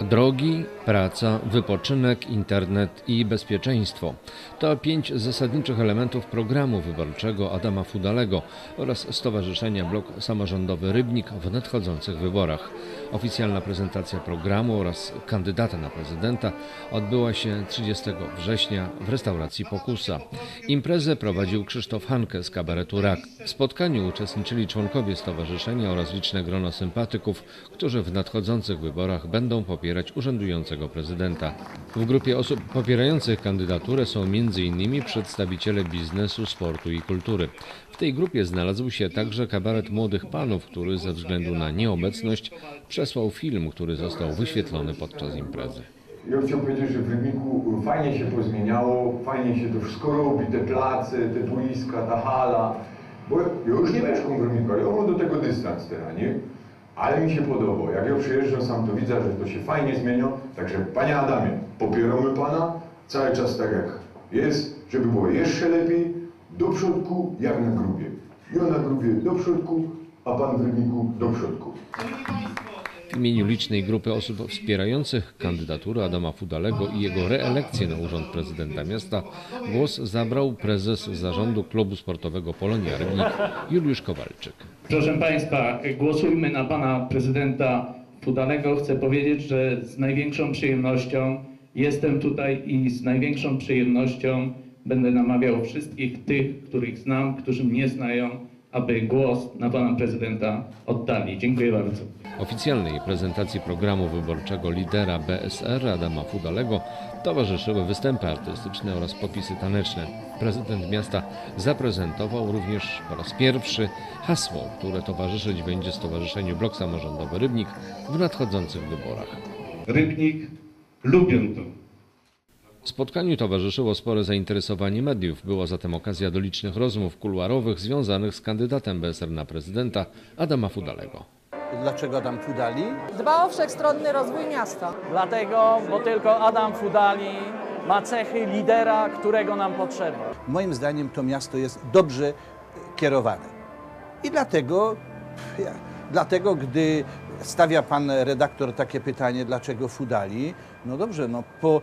Drogi, praca, wypoczynek, internet i bezpieczeństwo to pięć zasadniczych elementów programu wyborczego Adama Fudalego oraz Stowarzyszenia Blok Samorządowy Rybnik w nadchodzących wyborach. Oficjalna prezentacja programu oraz kandydata na prezydenta odbyła się 30 września w restauracji Pokusa. Imprezę prowadził Krzysztof Hanke z kabaretu Rak. W spotkaniu uczestniczyli członkowie stowarzyszenia oraz liczne grono sympatyków, którzy w nadchodzących wyborach będą popierać urzędującego prezydenta. W grupie osób popierających kandydaturę są m.in. przedstawiciele biznesu, sportu i kultury. W tej grupie znalazł się także kabaret młodych panów, który ze względu na nieobecność przesłał film, który został wyświetlony podczas imprezy. Ja chciałem powiedzieć, że w Rybniku fajnie się pozmieniało, fajnie się to wszystko robi, te place, te boiska, ta hala. Bo ja już nie mieszkam w Rybniku, ale ja mam do tego dystans teraz, nie? Ale mi się podoba. Jak ja przyjeżdżam sam, to widzę, że to się fajnie zmienia. Także, panie Adamie, popieramy pana cały czas tak jak jest, żeby było jeszcze lepiej, do przodku, jak na grubie. Ja na grubie do przodku, a pan w Rybniku do przodku. Imieniu licznej grupy osób wspierających kandydaturę Adama Fudalego i jego reelekcję na urząd prezydenta miasta głos zabrał prezes zarządu klubu sportowego Polonia Rybnik Juliusz Kowalczyk. Proszę Państwa, głosujmy na Pana Prezydenta Fudalego. Chcę powiedzieć, że z największą przyjemnością jestem tutaj i z największą przyjemnością będę namawiał wszystkich tych, których znam, którzy mnie znają, aby głos na Pana Prezydenta oddali. Dziękuję bardzo. Oficjalnej prezentacji programu wyborczego lidera BSR Adama Fudalego towarzyszyły występy artystyczne oraz podpisy taneczne. Prezydent miasta zaprezentował również po raz pierwszy hasło, które towarzyszyć będzie Stowarzyszeniu Blok Samorządowy Rybnik w nadchodzących wyborach. Rybnik lubią to. Spotkaniu towarzyszyło spore zainteresowanie mediów. Była zatem okazja do licznych rozmów kuluarowych związanych z kandydatem BSR na prezydenta Adama Fudalego. Dlaczego Adam Fudali? Dba o wszechstronny rozwój miasta. Dlatego, bo tylko Adam Fudali ma cechy lidera, którego nam potrzeba. Moim zdaniem to miasto jest dobrze kierowane. I dlatego, ja, dlatego gdy stawia pan redaktor takie pytanie, dlaczego Fudali, no dobrze, no po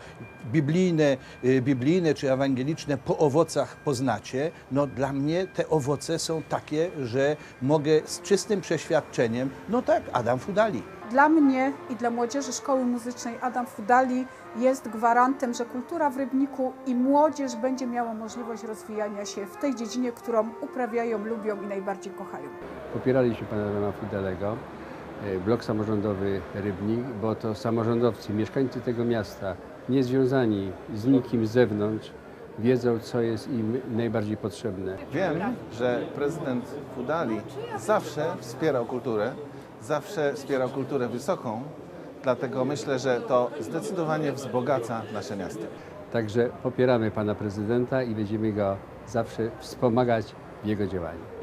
biblijne, y, biblijne czy ewangeliczne po owocach poznacie, no dla mnie te owoce są takie, że mogę z czystym przeświadczeniem, no tak, Adam Fudali. Dla mnie i dla młodzieży Szkoły Muzycznej Adam Fudali jest gwarantem, że kultura w Rybniku i młodzież będzie miała możliwość rozwijania się w tej dziedzinie, którą uprawiają, lubią i najbardziej kochają. Popieraliśmy pana Adama Fidalego, e, blok samorządowy Rybnik, bo to samorządowcy, mieszkańcy tego miasta, nie związani z nikim z zewnątrz, wiedzą, co jest im najbardziej potrzebne. Wiem, że prezydent Fudali zawsze wspierał kulturę, zawsze wspierał kulturę wysoką, dlatego myślę, że to zdecydowanie wzbogaca nasze miasto. Także popieramy pana prezydenta i będziemy go zawsze wspomagać w jego działaniu.